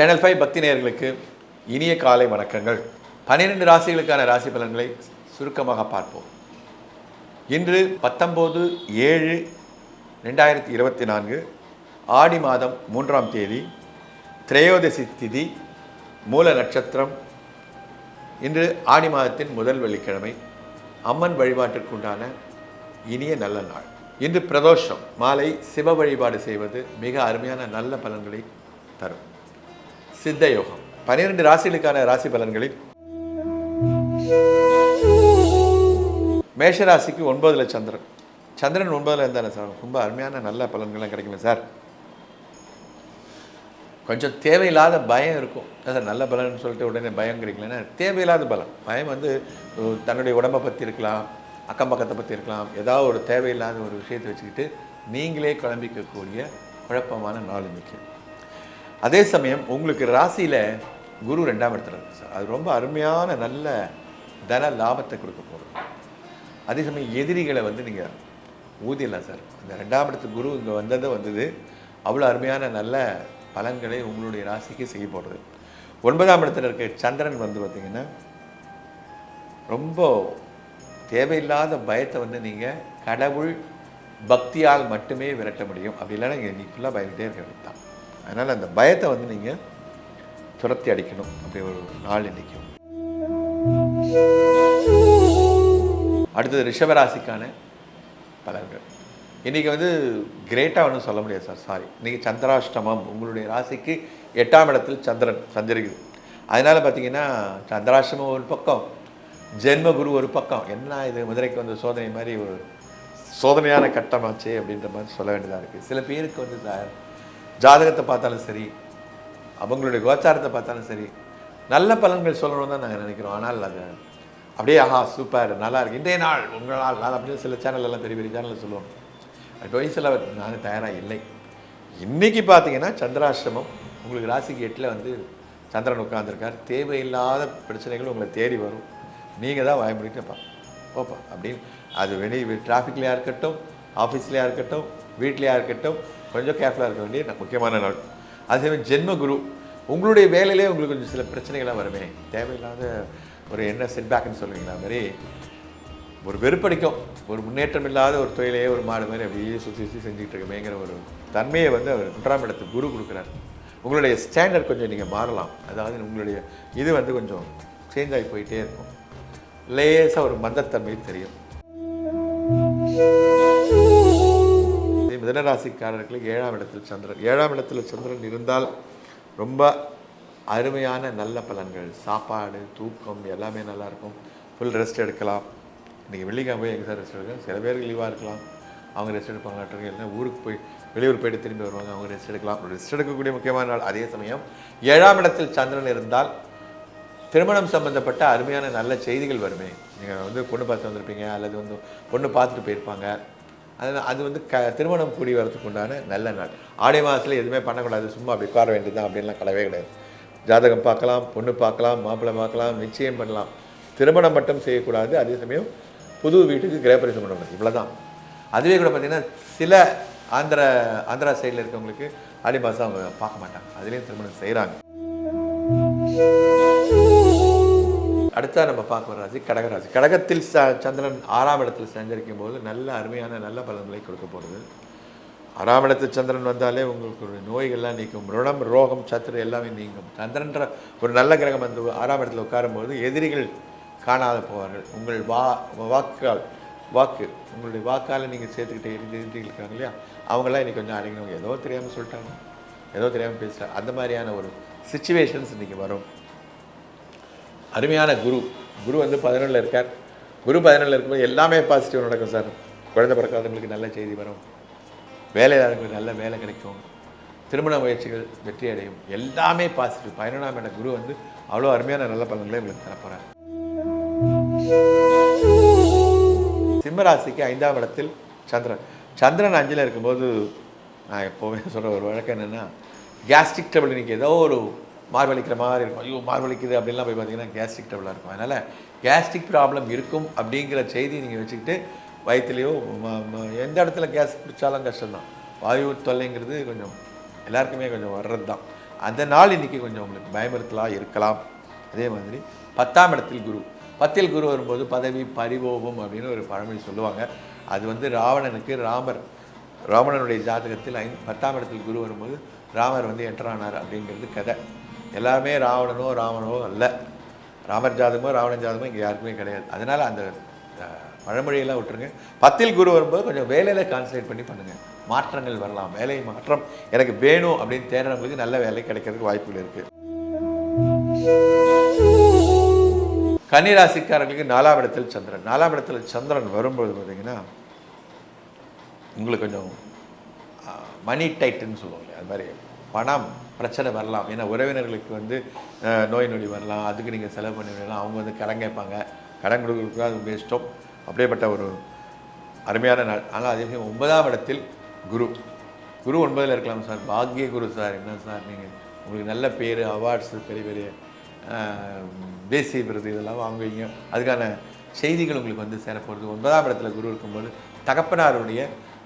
Channel five பக்தி நேயர்களுக்கு இனிய காலை வணக்கங்கள். பன்னிரெண்டு ராசிகளுக்கான ராசி பலன்களை சுருக்கமாக பார்ப்போம். இன்று பத்தொம்போது ஏழு ரெண்டாயிரத்தி இருபத்தி நான்கு ஆடி மாதம் மூன்றாம் தேதி திரையோதசி திதி மூல நட்சத்திரம். இன்று ஆடி மாதத்தின் முதல் வெள்ளிக்கிழமை அம்மன் வழிபாட்டிற்குண்டான இனிய நல்ல நாள். இன்று பிரதோஷம் மாலை சிவ வழிபாடு செய்வது மிக அருமையான நல்ல பலன்களை தரும். சித்த யோகம் பன்னிரெண்டு ராசிகளுக்கான ராசி பலன்களில் மேஷராசிக்கு ஒன்பதுல சந்திரன். சந்திரன் ஒன்பதுல இருந்தானே சார்? ரொம்ப அருமையான நல்ல பலன்கள்லாம் கிடைக்கல சார். கொஞ்சம் தேவையில்லாத பயம் இருக்கும். சார் நல்ல பலன்னு சொல்லிட்டு உடனே பயம் கிடைக்கலன்னா தேவையில்லாத பலம். பயம் வந்து தன்னுடைய உடம்பை பற்றி இருக்கலாம் அக்கம் பக்கத்தை பற்றி இருக்கலாம் ஏதாவது ஒரு தேவையில்லாத ஒரு விஷயத்தை வச்சுக்கிட்டு நீங்களே குழம்பிக்கக்கூடிய குழப்பமான நாள் இன்றைக்கி அதே சமயம் உங்களுக்கு ராசியில் குரு ரெண்டாம் இடத்துல இருக்கு சார் அது ரொம்ப அருமையான நல்ல தன லாபத்தை கொடுக்க போகிறோம் அதே சமயம் எதிரிகளை வந்து நீங்கள் ஊதிடலாம் சார். அந்த ரெண்டாம் இடத்து குரு இங்கே வந்தது வந்தது அவ்வளோ அருமையான நல்ல பலன்களை உங்களுடைய ராசிக்கு செய்ய போகிறது ஒன்பதாம் இடத்துல இருக்க சந்திரன் வந்து பார்த்திங்கன்னா ரொம்ப தேவையில்லாத பயத்தை வந்து நீங்கள் கடவுள் பக்தியால் மட்டுமே விரட்ட முடியும். அப்படி இல்லைன்னா நீங்கள் இன்னைக்கு ஃபுல்லாக பயந்துகிட்டே இருக்க தான். அதனால் அந்த பயத்தை வந்து நீங்கள் துரத்தி அடிக்கணும். அப்படி ஒரு நாள் இன்னைக்கு அடுத்தது ரிஷபராசிக்கான பலன்கள். இன்றைக்கி வந்து கிரேட்டாக ஒன்றும் சொல்ல முடியாது சார். சாரி இன்றைக்கி சந்திராஷ்டமம். உங்களுடைய ராசிக்கு எட்டாம் இடத்தில் சந்திரன் சந்திரிக்குது அதனால் பார்த்தீங்கன்னா சந்திராஷ்டமம் ஒரு பக்கம் ஜென்ம குரு ஒரு பக்கம். என்ன இது மதுரைக்கு வந்து சோதனை மாதிரி ஒரு சோதனையான கட்டமாச்சு அப்படின்ற மாதிரி சொல்ல வேண்டியதாக இருக்குது சில பேருக்கு வந்து சார் ஜாதகத்தை பார்த்தாலும் சரி அவங்களுடைய கோச்சாரத்தை பார்த்தாலும் சரி நல்ல பலன்கள் சொல்லணும்னு தான் நாங்கள் நினைக்கிறோம். ஆனால் அது அப்படியே ஆஹா சூப்பர் நல்லா இருக்கு. இன்றைய நாள் உங்கள் நாள் நாள் அப்படின்னு சில சேனல் எல்லாம் பெரிய பெரிய சேனலில் சொல்லுவோம். அது சில நாங்கள் தயாராக இல்லை. இன்னைக்கு பார்த்தீங்கன்னா சந்திராசிரமம் உங்களுக்கு ராசிக்கு எட்டில் வந்து சந்திரன் உட்காந்துருக்கார் தேவையில்லாத பிரச்சனைகள் உங்களை தேடி வரும். நீங்கள் தான் வாய முடிக்கப்பா போப்பா அப்படின்னு. அது வெளி டிராஃபிக்லையாக இருக்கட்டும் ஆஃபீஸ்லேயா இருக்கட்டும் வீட்லேயா இருக்கட்டும் கொஞ்சம் கேர்ஃபுல்லாக இருக்க வேண்டிய முக்கியமான நாள். அதே ஜென்ம குரு உங்களுடைய வேலையிலே உங்களுக்கு கொஞ்சம் சில பிரச்சனைகள்லாம் வருமே. தேவையில்லாத ஒரு என்ன செட்பேக்குன்னு சொல்லுவீங்களா மாதிரி ஒரு வெறுப்படிக்கும். ஒரு முன்னேற்றம் இல்லாத ஒரு தொழிலையே ஒரு மாடு மாதிரி அப்படியே சுற்றி சுற்றி செஞ்சுக்கிட்டு இருக்கமேங்கிற ஒரு தன்மையை வந்து அவர் ஒன்றாம் இடத்துக்கு குரு கொடுக்குறாரு. உங்களுடைய ஸ்டாண்டர்ட் கொஞ்சம் நீங்கள் மாறலாம். அதாவது உங்களுடைய இது வந்து கொஞ்சம் சேஞ்ச் ஆகி போயிட்டே இருக்கும். லேசாக ஒரு மந்தத்தன்மை தெரியும். மிதனராசிக்காரர்களுக்கு ஏழாம் இடத்தில் சந்திரன். ஏழாம் இடத்தில் சந்திரன் இருந்தால் ரொம்ப அருமையான நல்ல பலன்கள். சாப்பாடு தூக்கம் எல்லாமே நல்லாயிருக்கும் ஃபுல் ரெஸ்ட் எடுக்கலாம். இன்றைக்கி வெள்ளிக்கிழமை போய் எங்கே சார் ரெஸ்ட் எடுக்கலாம் சில பேருக்கு லீவாக இருக்கலாம். அவங்க ரெஸ்ட் எடுப்பாங்க இல்லைன்னா ஊருக்கு போய் வெளியூர் போயிட்டு திரும்பி வருவாங்க. அவங்க ரெஸ்ட் எடுக்கலாம். ரெஸ்ட் எடுக்கக்கூடிய முக்கியமான நாள் அதே சமயம் ஏழாம் இடத்தில் சந்திரன் இருந்தால் திருமணம் சம்பந்தப்பட்ட அருமையான நல்ல செய்திகள் வருமே. நீங்கள் வந்து பொண்ணு பார்த்து வந்திருப்பீங்க அல்லது வந்து பொண்ணு பார்த்துட்டு போயிருப்பாங்க. அது அது வந்து க திருமணம் கூடி வரதுக்கு உண்டான நல்ல நாள். ஆடி மாதத்தில் எதுவுமே பண்ணக்கூடாது சும்மா அப்படி உட்கார வேண்டியதுதான் அப்படின்லாம் கிடையவே கிடையாது. ஜாதகம் பார்க்கலாம் பொண்ணு பார்க்கலாம் மாப்பிள்ளை பார்க்கலாம் நிச்சயம் பண்ணலாம். திருமணம் மட்டும் செய்யக்கூடாது அதே சமயம் புது வீட்டுக்கு கிரகப்பிரவேசம் பண்ணக்கூடாது இவ்வளவுதான். அதுவே கூட பார்த்திங்கன்னா சில ஆந்திர ஆந்திரா சைடில் இருக்கவங்களுக்கு ஆடி மாதம் அவங்க பார்க்க மாட்டாங்க. அதுலேயும் திருமணம் செய்கிறாங்க அடுத்தா நம்ம பார்க்க வர ராசி கடகராசி. கடகத்தில் ச சந்திரன் ஆறாம் இடத்தில் சஞ்சரிக்கும் போது நல்ல அருமையான நல்ல பலன்களை கொடுக்க போகிறது ஆறாம் இடத்து சந்திரன் வந்தாலே உங்களுக்கு நோய்கள்லாம் நீக்கும். ருணம் ரோகம் சத்துரு எல்லாமே நீங்கும். சந்திரன்ற ஒரு நல்ல கிரகம் வந்து ஆறாம் இடத்துல உட்காரும்போது எதிரிகள் காணாத போவார்கள். உங்கள் வா வாக்கால் வாக்கு உங்களுடைய வாக்கால் நீங்கள் சேர்த்துக்கிட்டே இருந்து எதிரிகள் இருக்காங்க இல்லையா? அவங்களாம் இன்றைக்கி கொஞ்சம் அடங்கினவங்க. ஏதோ தெரியாமல் சொல்லிட்டாங்க. ஏதோ தெரியாமல் பேசுகிறாங்க அந்த மாதிரியான ஒரு சுச்சுவேஷன்ஸ் இன்றைக்கி வரும். அருமையான குரு. குரு வந்து பதினொன்றில் இருக்கார். குரு பதினொன்றில் இருக்கும்போது எல்லாமே பாசிட்டிவ் நடக்கும் சார். குழந்தை பிறக்காதவங்களுக்கு நல்ல செய்தி வரும். வேலையாளர்களுக்கு நல்ல வேலை கிடைக்கும். திருமண முயற்சிகள் வெற்றி அடையும். எல்லாமே பாசிட்டிவ் பதினொன்றாம் இட குரு வந்து அவ்வளோ அருமையான நல்ல பலன்களை உங்களுக்கு தரப்போகிறார் சிம்மராசிக்கு ஐந்தாம் இடத்தில் சந்திரன். சந்திரன் அஞ்சில் இருக்கும்போது நான் எப்போவுமே சொல்கிற ஒரு வழக்கம் என்னென்னா கேஸ்ட்ரிக் ட்ரபிள் இன்றைக்கி ஏதோ ஒரு மார்வலிக்கிற மாதிரி இருக்கும். ஐயோ மார்வலிக்குது அப்படின்லாம் போய் பார்த்தீங்கன்னா கேஸ்ட்ரிக் ட்ரபிளாக இருக்கும். அதனால் கேஸ்ட்ரிக் ப்ராப்ளம் இருக்கும் அப்படிங்கிற செய்தி நீங்கள் வச்சுக்கிட்டு வயிற்றுலையோ எந்த இடத்துல கேஸ் பிடிச்சாலும் கஷ்டம்தான். வாயு தொல்லைங்கிறது கொஞ்சம் எல்லாருக்குமே கொஞ்சம் வர்றது தான் அந்த நாள் இன்றைக்கி கொஞ்சம் உங்களுக்கு பயமுறுத்தலாக இருக்கலாம். அதே மாதிரி பத்தாம் இடத்தில் குரு. பத்தில் குரு வரும்போது பதவி பரிபோகம் அப்படின்னு ஒரு பழமொழி சொல்லுவாங்க. அது வந்து ராவணனுக்கு ராமர் ராவணனுடைய ஜாதகத்தில் ஐந்து பத்தாம் இடத்தில் குரு வரும்போது ராமர் வந்து என்ட்ரானார் அப்படிங்கிறது கதை. எல்லாமே ராவணனோ ராவணோ அல்ல. ராமர் ஜாதகமோ ராவணன் ஜாதகமோ இங்கே யாருக்குமே கிடையாது. அதனால் அந்த பழமொழியெல்லாம் விட்டுருங்க. பத்தில் குரு வரும்போது கொஞ்சம் வேலையில் கான்சன்ட்ரேட் பண்ணி பண்ணுங்கள் மாற்றங்கள் வரலாம். வேலை மாற்றம் எனக்கு வேணும் அப்படின்னு தேடுறவங்களுக்கு நல்ல வேலை கிடைக்கிறதுக்கு வாய்ப்புகள் இருக்குது கன்னிராசிக்காரர்களுக்கு நாலாம் இடத்தில் சந்திரன். நாலாம் இடத்தில் சந்திரன் வரும்போது பார்த்தீங்கன்னா உங்களுக்கு கொஞ்சம் மணி டைட்டுன்னு சொல்லுவோம் அது மாதிரி. பணம் பிரச்சனை வரலாம். ஏன்னா உறவினர்களுக்கு வந்து நோய் நொடி வரலாம். அதுக்கு நீங்கள் செலவு பண்ணிவிடலாம் அவங்க வந்து கடன் கேட்பாங்க. கடன் கொடுக்குறதுக்கு அது வேஸ்ட்டும் அப்படியேப்பட்ட ஒரு அருமையான நாள். ஆனால் அதே மாதிரி ஒன்பதாம் இடத்தில் குரு. குரு ஒன்பதில் இருக்கலாம் சார். பாக்கிய குரு சார். என்ன சார் நீங்கள் உங்களுக்கு நல்ல பேர் அவார்ட்ஸு பெரிய பெரிய தேசிய விருது இதெல்லாம் வாங்குவீங்க. அதுக்கான செய்திகள் உங்களுக்கு வந்து சேரப்போகிறது ஒன்பதாம் இடத்துல குரு இருக்கும்போது தகப்பனாருடைய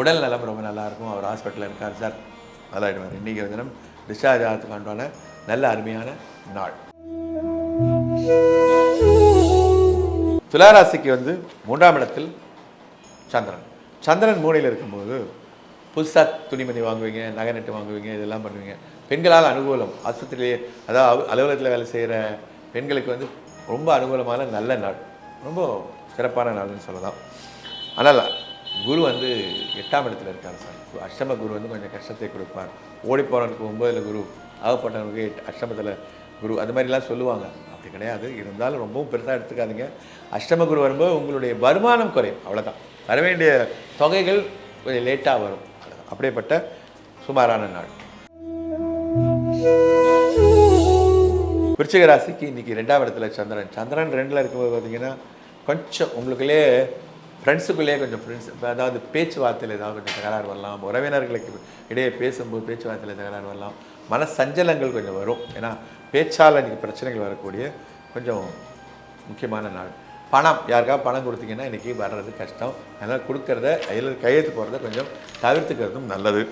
உடல் நலம் ரொம்ப நல்லாயிருக்கும் அவர் ஹாஸ்பிட்டலில் இருக்கார் சார். நல்லாயிடுவார். இன்றைக்கி தினம் டிஸ்சார்ஜ் ஆகிறதுக்காண்டான நல்ல அருமையான நாள். துளாராசிக்கு வந்து மூன்றாம் இடத்தில் சந்திரன். சந்திரன் மூலையில் இருக்கும்போது புதுசாக துணிமணி வாங்குவீங்க நகை நட்டு வாங்குவீங்க இதெல்லாம் பண்ணுவீங்க. பெண்களால் அனுகூலம். ஆஸ்பத்திரியிலேயே அதாவது அலுவலகத்தில் வேலை செய்கிற பெண்களுக்கு வந்து ரொம்ப அனுகூலமான நல்ல நாள். ரொம்ப சிறப்பான நாள்னு சொல்லலாம். ஆனால் குரு வந்து எட்டாம் இடத்துல இருக்கார் சார். அஷ்டம குரு வந்து கொஞ்சம் கஷ்டத்தை கொடுப்பார். ஓடி போகிறவனுக்கு ஒம்பதில் குரு ஆகப்பட்டவனுக்கு அஷ்டமத்தில் குரு அது மாதிரிலாம் சொல்லுவாங்க. அப்படி கிடையாது. இருந்தாலும் ரொம்பவும் பெருசாக எடுத்துக்காதீங்க. அஷ்டம குரு வரும்போது உங்களுடைய வருமானம் குறையும். அவ்வளோதான் வர வேண்டிய தொகைகள் கொஞ்சம் லேட்டாக வரும். அப்படியேப்பட்ட சுமாரான நாள். விருச்சிக ராசிக்கு இன்றைக்கி ரெண்டாம் இடத்துல சந்திரன். சந்திரன் ரெண்டில் இருக்கும்போது பார்த்தீங்கன்னா கொஞ்சம் உங்களுக்குள்ளே ஃப்ரெண்ட்ஸுக்குள்ளேயே கொஞ்சம் ஃப்ரெண்ட்ஸ் அதாவது பேச்சுவார்த்தையில் ஏதாவது கொஞ்சம் தகராறு வரலாம். உறவினர்களுக்கு இடையே பேசும்போது பேச்சுவார்த்தையில் தகராறு வரலாம். மன சஞ்சலங்கள் கொஞ்சம் வரும். ஏன்னா பேச்சால் இன்றைக்கி பிரச்சனைகள் வரக்கூடிய கொஞ்சம் முக்கியமான நாள். பணம். யாருக்காவது பணம் கொடுத்தீங்கன்னா இன்றைக்கி வர்றது கஷ்டம். அதனால் கொடுக்கறத கையில் கையெழுத்து போகிறத கொஞ்சம் தவிர்த்துக்கிறதும் நல்லது.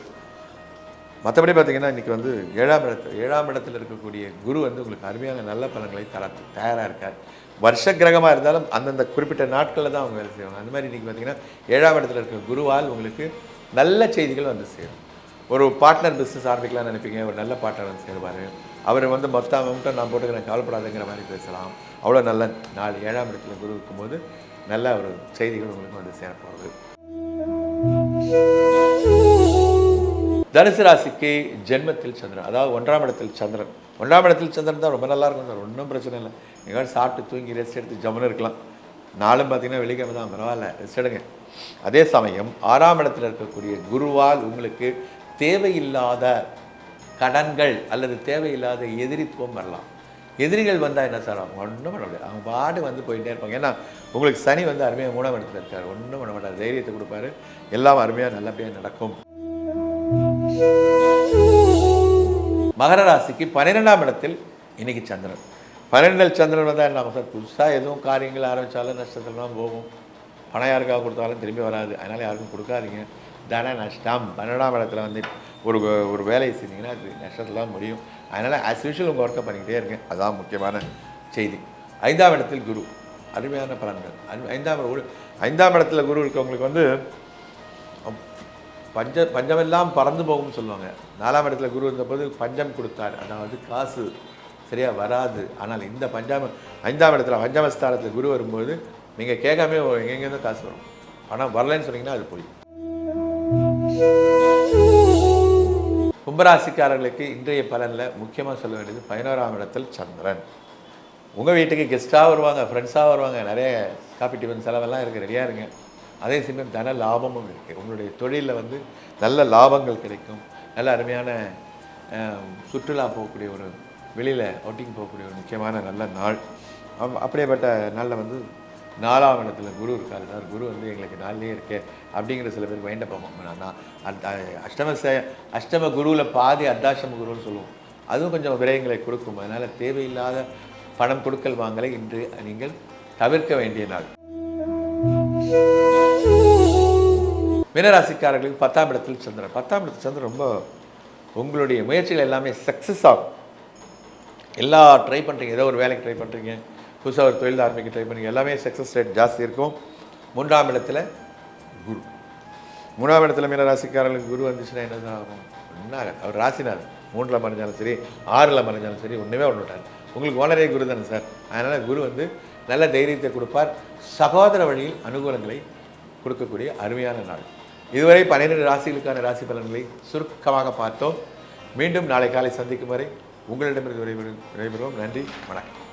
மற்றபடி பார்த்தீங்கன்னா இன்றைக்கி வந்து ஏழாம் இடத்து ஏழாம் இடத்தில் இருக்கக்கூடிய குரு வந்து உங்களுக்கு அருமையான நல்ல பலன்களை தர தயாராக இருக்கார். வருஷ கிரகமாக இருந்தாலும் அந்தந்த குறிப்பிட்ட நாட்களில் தான் அவங்க வேலை செய்வாங்க. அந்த மாதிரி இன்றைக்கி பார்த்தீங்கன்னா ஏழாம் இடத்துல இருக்க குருவால் உங்களுக்கு நல்ல செய்திகள் வந்து சேரும். ஒரு பார்ட்னர் பிஸ்னஸ் ஆரம்பிக்கலாம்னு நினைப்பீங்க ஒரு நல்ல பார்ட்னர் வந்து சேருவார். அவர் வந்து மொத்த அமௌண்ட்டை நான் போட்டுக்கிறேன் கவலைப்படாதுங்கிற மாதிரி பேசலாம். அவ்வளோ நல்ல நாள் ஏழாம் இடத்துல குரு இருக்கும்போது நல்ல ஒரு செய்திகள் உங்களுக்கு வந்து சேரப்போகிறது தனுசு ராசிக்கு ஜென்மத்தில் சந்திரன் அதாவது ஒன்றாம் இடத்தில் சந்திரன். ஒன்றாம் இடத்தில் சந்திரன் தான் ரொம்ப நல்லா இருக்கும் சார். ஒன்றும் பிரச்சனை இல்லை. நீங்கள் சாப்பிட்டு தூங்கி ரெஸ்ட் எடுத்து ஜம்முன்னு இருக்கலாம். நாளும் பார்த்தீங்கன்னா வெள்ளிக்கிழமை தான். பரவாயில்ல. ரெஸ்ட் எடுங்க. அதே சமயம் ஆறாம் இடத்துல இருக்கக்கூடிய குருவால் உங்களுக்கு தேவையில்லாத கடன்கள் அல்லது தேவையில்லாத எதிரித்துவம் வரலாம். எதிரிகள் வந்தால் என்ன சார் அவங்க ஒன்றும் பண்ண முடியாது. அவங்க பாடு வந்து போயிட்டே இருப்பாங்க. ஏன்னா உங்களுக்கு சனி வந்து அருமையாக மூணாம் இடத்துல இருக்கார். ஒன்றும் பண்ண மாட்டார். தைரியத்தை கொடுப்பாரு. எல்லாம் அருமையாக நல்லபடியாக நடக்கும். மகர ராசிக்கு பன்னிரெண்டாம் இடத்தில் இன்னைக்கு சந்திரன். பன்னிரெண்டில் சந்திரன் வந்தால் என்ன சார்? புதுசாக எதுவும் காரியங்கள் ஆரம்பித்தாலும் நஷ்டத்தில் தான் போகும். பணம் யாருக்காக கொடுத்தாலும் திரும்பி வராது. அதனால் யாருக்கும் கொடுக்காதீங்க. தன நஷ்டம். பன்னெண்டாம் இடத்துல வந்து ஒரு ஒரு வேலையை செஞ்சீங்கன்னா அது நஷ்டத்தில் தான் முடியும். அதனால் ஆஸ் யூஷுவல் உங்கள் ஒர்க்கை பண்ணிக்கிட்டே இருங்க. அதுதான் முக்கியமான செய்தி. ஐந்தாம் இடத்தில் குரு. அருமையான பலன்கள். அரு- ஐந்தாம் ஐந்தாம் இடத்துல குரு இருக்கவங்களுக்கு வந்து பஞ்ச பஞ்சமெல்லாம் பறந்து போகும்னு சொல்லுவாங்க. நாலாம் இடத்துல குரு இருந்தபோது பஞ்சம் கொடுத்தார். அதாவது காசு. சரியாக வராது. ஆனால் இந்த பஞ்சாம ஐந்தாம் இடத்துல பஞ்சமஸ்தானத்தில் குரு வரும்போது நீங்கள் கேட்காம எங்கெங்கேருந்தோ காசு வரும். பணம் வரலைன்னு சொன்னீங்கன்னா அது போய். கும்பராசிக்காரர்களுக்கு இன்றைய பலனில் முக்கியமாக சொல்ல வேண்டியது பதினோராம் இடத்தில் சந்திரன். உங்கள் வீட்டுக்கு கெஸ்ட்டாக வருவாங்க ஃப்ரெண்ட்ஸாக வருவாங்க. நிறைய காப்பி டிஃபன் செலவெல்லாம் இருக்குது ரெடியாக இருங்க. அதே சமயம் தன லாபமும் இருக்குது உங்களுடைய தொழிலில் வந்து நல்ல லாபங்கள் கிடைக்கும். நல்ல அருமையான அஹ், சுற்றுலா போகக்கூடிய ஒரு வெளியில் அவுட்டிங் போகக்கூடிய ஒரு முக்கியமான நல்ல நாள். அப்படியேப்பட்ட நாளில் வந்து நாலாம் இடத்துல குரு இருக்காரு. சார் குரு வந்து எங்களுக்கு நாளிலே இருக்கே அப்படிங்கிற சில பேர் வேண்ட போவோம் நான் அந்த அஷ்டம ச அஷ்டம குருவில் பாதி அர்த்தாஷ்டம குருன்னு சொல்லுவோம். அதுவும் கொஞ்சம் விரயங்களை கொடுக்கும். அதனால் தேவையில்லாத பணம் கொடுக்கல் வாங்கலை. இன்று நீங்கள் தவிர்க்க வேண்டிய நாள். மீனராசிக்காரர்களுக்கு பத்தாம் இடத்தில் சந்திரன். பத்தாம் இடத்தில் சந்திரன் ரொம்ப உங்களுடைய முயற்சிகள் எல்லாமே சக்ஸஸ் ஆகும். எல்லா ட்ரை பண்ணுறீங்க ஏதோ ஒரு வேலைக்கு ட்ரை பண்ணுறீங்க புதுசாக ஒரு தொழில் ஆரம்பிக்க ட்ரை பண்ணுறீங்க எல்லாமே சக்ஸஸ் ரேட் ஜாஸ்தி இருக்கும். மூன்றாம் இடத்துல குரு. மூணாம் இடத்துல மீனராசிக்காரர்களுக்கு குரு வந்துச்சுன்னா என்னதான் ஆகும்? என்ன அவர் ராசினார் மூன்றில் மறைஞ்சாலும் சரி ஆறில் மறைஞ்சாலும் சரி ஒன்றுமே ஒன்று விட்டார். உங்களுக்கு ஓனரே குரு தானே சார். அதனால் குரு வந்து நல்ல தைரியத்தை கொடுப்பார். சகோதர வழியில் அனுகூலங்களை கொடுக்கக்கூடிய அருமையான நாள். இதுவரை பன்னிரெண்டு ராசிகளுக்கான ராசி பலன்களை சுருக்கமாக பார்த்தோம். மீண்டும் நாளை காலை சந்திக்கும் வரை உங்களிடமிருந்து விடைபெறு விடைபெறுவோம். நன்றி வணக்கம்.